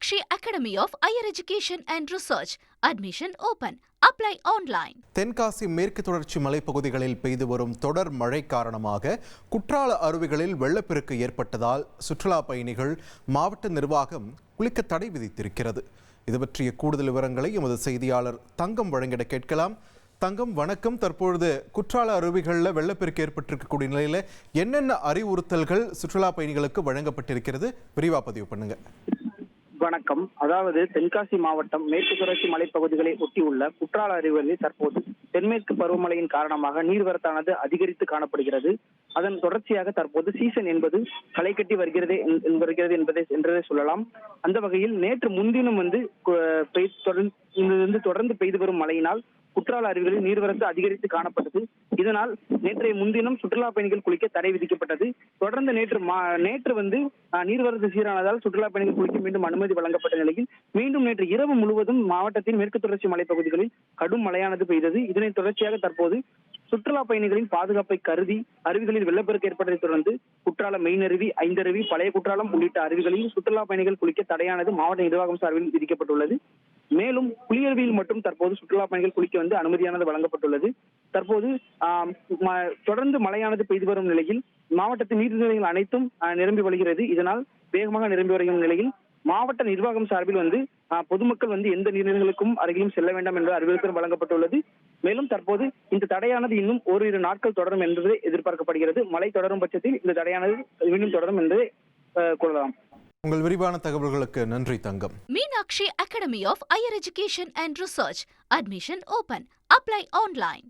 Meenakshi academy of higher education and research admission open apply online Tenkasi மேற்கு தொடர்ச்சி மலைப்பகுதிகளில் பெய்து வரும் தொடர் மழை காரணமாக குற்றால அருவிகளில் வெள்ளப்பெருக்கு ஏற்பட்டதால் சுற்றுலா பயணிகள் மாவட்ட நிர்வாகம் குளிக்க தடை விதித்திருக்கிறது. இது பற்றிய கூடுதல் விவரங்களை எமது செய்தியாளர் தங்கம் வழங்கிட கேட்கலாம். தங்கம் வணக்கம். தற்பொழுது குற்றால அருவிகளில் வெள்ளப்பெருக்கு ஏற்பட்டிருக்கக்கூடிய நிலையில் என்னென்ன அறிவுறுத்தல்கள் சுற்றுலா பயணிகளுக்கு வழங்கப்பட்டிருக்கிறது? விரிவாக பதிவு பண்ணுங்கள் வணக்கம். அதாவது தென்காசி மாவட்டம் மேற்கு தொடர்ச்சி மலைப்பகுதிகளை ஒட்டியுள்ள குற்றால அருவிகளில் தற்போது தென்மேற்கு பருவமழையின் காரணமாக நீர்வரத்தானது அதிகரித்து காணப்படுகிறது. அதன் தொடர்ச்சியாக தற்போது சீசன் என்பது களை கட்டி வருகிறது என்- வருகிறது என்பதை என்றதை சொல்லலாம். அந்த வகையில் நேற்று முன்தினம் வந்து தொடர்ந்து இங்கிருந்து தொடர்ந்து பெய்து வரும் மழையினால் குற்றால அருவிகளில் நீர்வரத்து அதிகரித்து காணப்பட்டது. இதனால் நேற்றைய முன்தினம் சுற்றுலா பயணிகள் குளிக்க தடை விதிக்கப்பட்டது. தொடர்ந்து நேற்று நேற்று வந்து நீர்வரத்து சீரானதால் சுற்றுலா பயணிகள் குளிக்க மீண்டும் அனுமதி வழங்கப்பட்ட நிலையில் மீண்டும் நேற்று இரவு முழுவதும் மாவட்டத்தின் மேற்கு தொடர்ச்சி மலைப்பகுதிகளில் கடும் மழையானது பெய்தது. இதனை தொடர்ச்சியாக தற்போது சுற்றுலா பயணிகளின் பாதுகாப்பை கருதி அருவிகளில் வெள்ளப்பெருக்கு ஏற்பட்டதைத் தொடர்ந்து குற்றாலம் மெயின் அருவி ஐந்தருவி பழைய குற்றாலம் உள்ளிட்ட அருவிகளில் சுற்றுலா பயணிகள் குளிக்க தடையானது மாவட்ட நிர்வாகம் சார்பில் விதிக்கப்பட்டுள்ளது. மேலும் புலியருவியில் மட்டும் தற்போது சுற்றுலா பயணிகள் குளிக்க வந்து அனுமதியானது வழங்கப்பட்டுள்ளது. தற்போது தொடர்ந்து மழையானது பெய்து வரும் நிலையில் மாவட்டத்தின் நீர்நிலைகள் அனைத்தும் நிரம்பி வழிகிறது. இதனால் வேகமாக நிரம்பி வருகிற நிலையில் மாவட்ட நிர்வாகம் சார்பில் வந்து பொதுமக்கள் வந்து எந்த நீர்நிலைகளுக்கும் அருகிலும் செல்ல வேண்டாம் என்ற அறிவுறுத்தல் வழங்கப்பட்டுள்ளது. மேலும் தற்போது இந்த தடையானது இன்னும் ஓரிரு நாட்கள் தொடரும் என்பது எதிர்பார்க்கப்படுகிறது. மழை தொடரும் பட்சத்தில் இந்த தடையானது இன்னும் தொடரும் என்பதை கொள்ளலாம் உங்கள் விரிவான தகவல்களுக்கு நன்றி Thangam Meenakshi academy of higher education and research admission open apply online